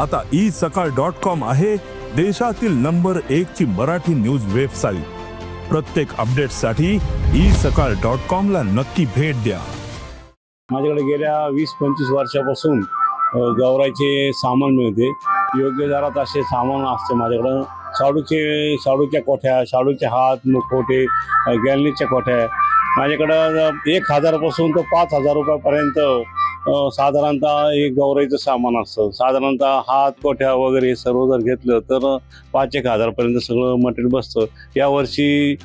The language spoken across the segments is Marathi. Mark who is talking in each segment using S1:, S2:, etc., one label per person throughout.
S1: आता ई सकाळ डॉट कॉम आहे देशातील नंबर एक ची मराठी न्यूज वेबसाईट. प्रत्येक अपडेटसाठी ई सकाळ डॉट कॉम ला नक्की भेट द्या.
S2: माझ्याकडे गेल्या वीस पंचवीस वर्षापासून गौरायचे सामान मिळते. योग्य दरात असे सामान असते माझ्याकडं. शाडूचे शाडूच्या कोठ्या शाडूचे हात मुखोटे गॅलनीच्या गॅलरीच्या कोठ्या. माझ्याकडं एक हजारपासून तर पाच हजार रुपयापर्यंत साधारणतः एक गौराईचं सामान असतं. साधारणतः हात कोठ्या वगैरे हे सर्व जर घेतलं तर पाच एक हजारपर्यंत सगळं मटेरियल बसतं. यावर्षी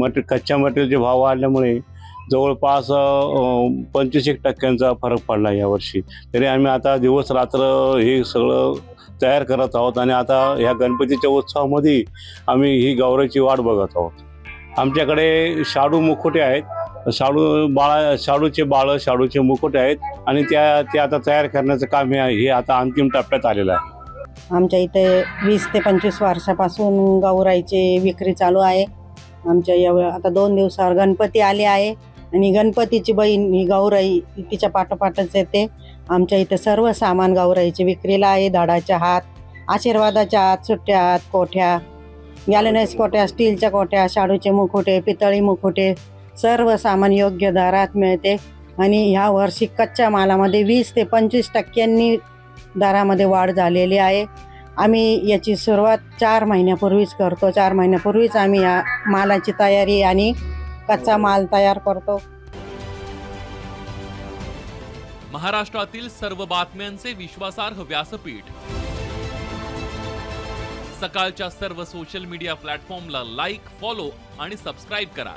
S2: मटे कच्च्या मटेरियलचे भाव वाढल्यामुळे जवळपास पंचवीस एक टक्क्यांचा फरक पडला यावर्षी. तरी आम्ही आता दिवस रात्र हे सगळं तयार करत आहोत आणि आता ह्या गणपतीच्या उत्सवामध्ये आम्ही ही गौराईची वाट बघत आहोत. आमच्याकडे शाडू मुखोटे आहेत. शाडू बाळा शाडूचे बाळं शाडूचे मुकुट आहेत आणि त्या ते आता तयार करण्याचं काम हे हे आता अंतिम टप्प्यात आलेलं आहे.
S3: आमच्या इथे वीस ते पंचवीस वर्षापासून गौराईची विक्री चालू आहे. आमच्या या आता दोन दिवसावर गणपती आले आहे आणि गणपतीची बहीण ही गौराई तिच्या पाठोपाठच येते. आमच्या इथे सर्व सामान गौराईची विक्रीला आहे धाडाच्या हात आशीर्वादाच्या हात सुट्ट्या हात कोठ्या गॅलनेस कोठ्या स्टीलच्या कोठ्या शाडूचे मुखोटे पितळी मुखोटे सर्व सामान योग्य दरात मिळते. आणि ह्या वर्षी कच्च्या मालामध्ये वीस ते पंचवीस टक्क्यांनी दरामध्ये वाढ झालेली आहे. आम्ही याची सुरुवात चार महिन्यापूर्वीच करतो. चार महिन्यापूर्वीच आम्ही या मालाची तयारी आणि कच्चा माल तयार करतो.
S4: महाराष्ट्रातील सर्व बातम्यांचे विश्वासार्ह व्यासपीठ. सकाळच्या सर्व सोशल मीडिया प्लॅटफॉर्मला लाईक फॉलो आणि सबस्क्राईब करा.